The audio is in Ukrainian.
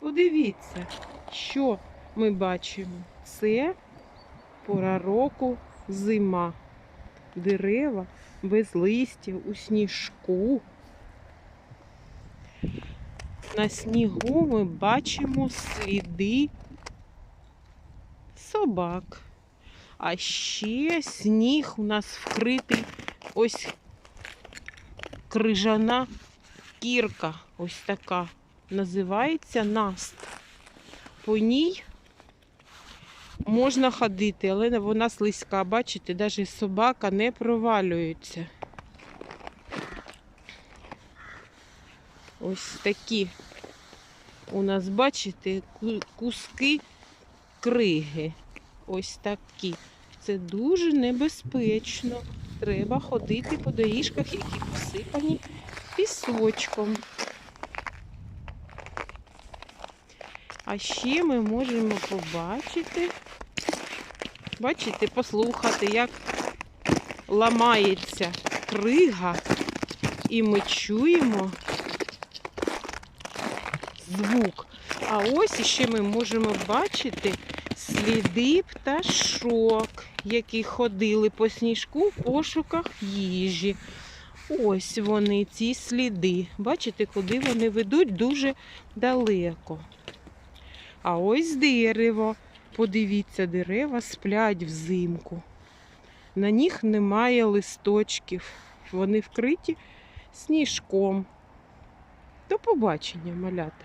Подивіться, що ми бачимо. Це пора року зима. Дерева без листів у сніжку. На снігу ми бачимо сліди собак. А ще сніг у нас вкритий ось крижана кірка. Ось така. Називається наст. По ній можна ходити, але вона слизька. Бачите, навіть собака не провалюється. Ось такі у нас, бачите, куски криги. Ось такі. Це дуже небезпечно. Треба ходити по доріжках, які посипані пісочком. А ще ми можемо побачити, бачите, послухати, як ламається крига, і ми чуємо звук. А ось ще ми можемо бачити сліди пташок, які ходили по сніжку в пошуках їжі. Ось вони, ці сліди. Бачите, куди вони ведуть дуже далеко. А ось дерево. Подивіться, дерева сплять взимку. На них немає листочків. Вони вкриті сніжком. До побачення, малята.